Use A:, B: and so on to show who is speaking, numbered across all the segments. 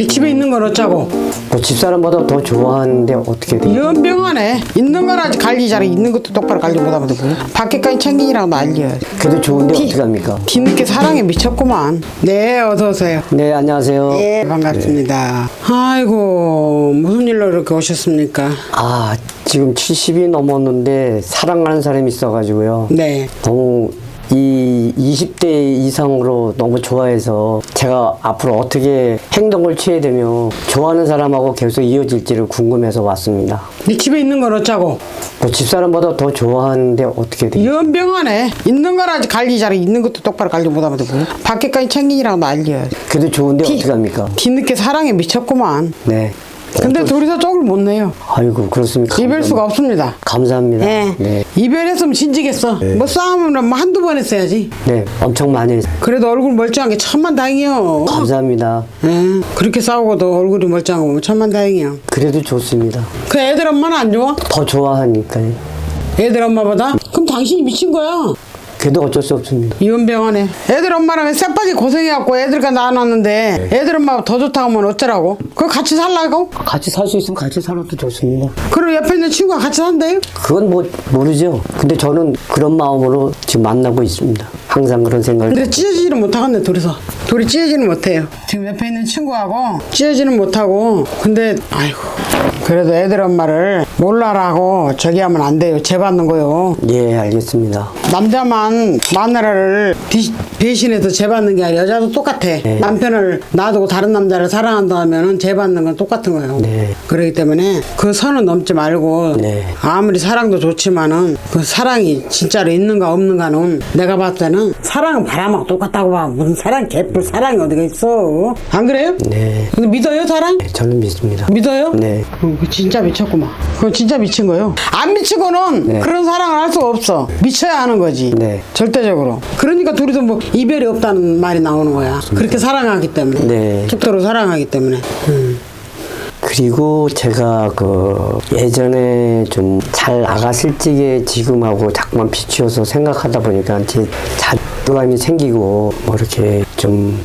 A: 네 집에 있는 건 어쩌고?
B: 뭐 집사람보다 더 좋아하는데 어떻게 돼?
A: 연병하네. 있는 거나 관리 잘해. 있는 것도 똑바로 관리 못하면 뭐. 밖에까지 챙기라고 난리야.
B: 그래도 좋은데 어떻게 합니까?
A: 뒤늦게 사랑에 미쳤구만. 네, 어서 오세요.
B: 네 안녕하세요.
A: 예, 반갑습니다. 아이고, 무슨 일로 이렇게 오셨습니까?
B: 아 지금 70이 넘었는데 사랑하는 사람이 있어가지고요.
A: 네.
B: 너무 이 20대 이상으로 너무 좋아해서 제가 앞으로 어떻게 행동을 취해야 되며 좋아하는 사람하고 계속 이어질지를 궁금해서 왔습니다.
A: 네 집에 있는 건 어쩌고?
B: 뭐 집사람보다 더 좋아하는데 어떻게 돼?
A: 연병하네. 있는 거나 관리 잘해. 있는 것도 똑바로 관리 못하면 뭐. 밖에까지 챙기라고 난리야.
B: 그래도 좋은데
A: 티-
B: 어떻게 합니까?
A: 뒤늦게 사랑에 미쳤구만.
B: 네.
A: 근데 둘이서 쪽을 못 내요.
B: 아이고 그렇습니까?
A: 이별 수가 없습니다.
B: 감사합니다.
A: 네.
B: 네.
A: 이별했으면 진지겠어. 뭐 싸우면 뭐 한두 번 했어야지.
B: 네, 엄청 많이 했-
A: 그래도 얼굴 멀쩡한 게 천만 다행이요.
B: 감사합니다.
A: 예, 그렇게 싸우고도 얼굴이 멀쩡한 거면 천만 다행이요.
B: 그래도 좋습니다.
A: 그 애들 엄마는 안 좋아?
B: 더 좋아하니까요.
A: 애들 엄마보다? 그럼 당신이 미친 거야.
B: 그래도 어쩔 수 없습니다.
A: 이혼병원에 애들 엄마랑 쎄빠지 고생해갖고 애들과 낳아놨는데 애들 엄마가 더 좋다고 하면 어쩌라고? 그거 같이 살라고?
B: 같이 살 수 있으면 같이 살아도 좋습니다.
A: 그리고 옆에 있는 친구가 같이 산대요?
B: 그건 뭐 모르죠. 근데 저는 그런 마음으로 지금 만나고 있습니다. 항상 그런 생각을.
A: 근데 찢어지지는 못하겠네 둘이서 둘이 찢어지는 못해요 지금 옆에 있는 친구하고 찢어지는 못하고 근데 아이고 그래도 애들 엄마를 몰라라고 저기 하면 안 돼요 재받는 거요
B: 예, 알겠습니다.
A: 남자만 마누라를 비- 배신해서 재받는 게 아니라 여자도 똑같아 남편을 놔두고 다른 남자를 사랑한다 하면은 재받는 건 똑같은 거예요
B: 네.
A: 그렇기 때문에 그 선은 넘지 말고
B: 네.
A: 아무리 사랑도 좋지만은 그 사랑이 진짜로 있는가 없는가는 내가 봤을 때는 사랑은 바람하고 똑같다고 봐 무슨 사랑 개뿔 사랑이 어디가 있어 안 그래요?
B: 네.
A: 근데 믿어요 사랑?
B: 네, 저는 믿습니다.
A: 믿어요?
B: 네.
A: 어, 그 진짜 미쳤구만. 그거 진짜 미친 거요. 안 미치고는
B: 네.
A: 그런 사랑을 할 수가 없어. 미쳐야 하는 거지.
B: 네.
A: 절대적으로. 그러니까 둘이서 뭐 이별이 없다는 말이 나오는 거야. 그렇게 사랑하기 때문에.
B: 네.
A: 죽도록 사랑하기 때문에. 음.
B: 그리고 제가 그 예전에 좀 잘 나갔을 적에 지금하고 자꾸만 비추어서 생각하다 보니까 제 자존감이 생기고 뭐 이렇게 좀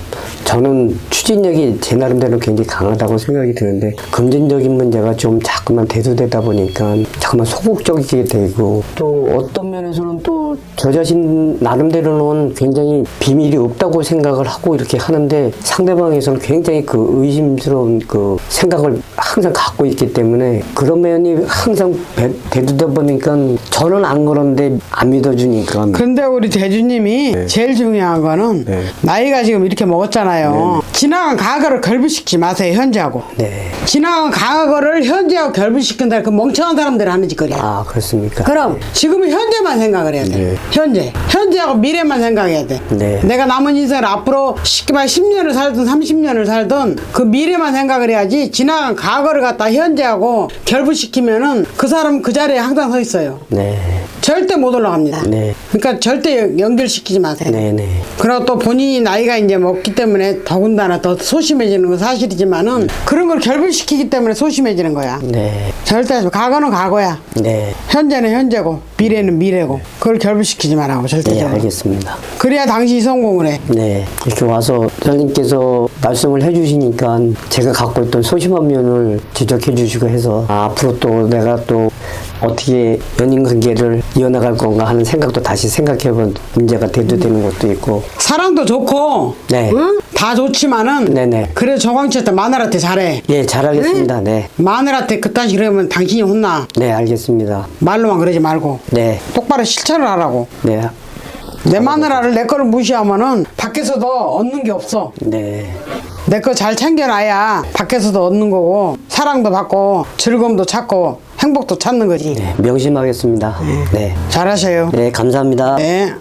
B: 저는 추진력이 제 나름대로 굉장히 강하다고 생각이 드는데 금전적인 문제가 좀 자꾸만 대두되다 보니까 자꾸만 소극적이게 되고 또 어떤 면에서는 또 저 자신 나름대로는 굉장히 비밀이 없다고 생각을 하고 이렇게 하는데 상대방에서는 굉장히 그 의심스러운 그 생각을 항상 갖고 있기 때문에 그런 면이 항상 배- 대두다 보니까 저는 안 그런데 안 믿어주니까
A: 근데 우리 대주님이 제일 중요한 거는
B: 네.
A: 나이가 지금 이렇게 먹었잖아요. 지나간 과거를 결부시키지 마세요, 현재하고.
B: 네.
A: 지나간 과거를 현재하고 결부시킨다. 그 멍청한 사람들 하는 짓거리야.
B: 아 그렇습니까?
A: 그럼 지금은 현재만 생각을 해야 돼.
B: 네.
A: 현재. 현재하고 미래만 생각해야 돼.
B: 네.
A: 내가 남은 인생을 앞으로 쉽게 말해 10년을 살든 30년을 살든 그 미래만 생각을 해야지 지나간 과거를 갖다 현재하고 결부시키면은 그 사람 그 자리에 항상 서 있어요.
B: 네.
A: 절대 못 올라갑니다.
B: 네.
A: 그러니까 절대 연- 연결시키지 마세요.
B: 네네.
A: 그리고 또 본인이 나이가 이제 먹기 때문에 더군다나 더 소심해지는 건 사실이지만은 그런 걸 결부시키기 때문에 소심해지는 거야.
B: 네.
A: 절대 과거는 과거야.
B: 네.
A: 현재는 현재고 미래는 미래고 그걸 결부시키지 말라고
B: 네,
A: 절대적으로
B: 알겠습니다.
A: 그래야 당신이 성공을 해
B: 네, 이렇게 와서 선생님께서 말씀을 해주시니까 제가 갖고 있던 소심한 면을 지적해 주시고 해서 아, 앞으로 또 내가 또 어떻게 연인 관계를 이어나갈 건가 하는 생각도 다시 생각해 본 문제가 대두되는 것도 있고
A: 사랑도 좋고
B: 네.
A: 응? 다 좋지만은
B: 네네.
A: 그래 저광치한테 마누라한테 잘해
B: 예, 잘하겠습니다. 네.
A: 마누라한테 그딴 식으로 하면 당신이 혼나
B: 네, 알겠습니다.
A: 말로만 그러지 말고
B: 네.
A: 똑바로 실천을 하라고
B: 네.
A: 내 마누라를 내 거를 무시하면은 밖에서도 얻는 게 없어
B: 네.
A: 내 거 잘 챙겨놔야 밖에서도 얻는 거고 사랑도 받고 즐거움도 찾고 행복도 찾는 거지
B: 네, 명심하겠습니다. 네.
A: 잘하셔요
B: 네, 감사합니다.
A: 네.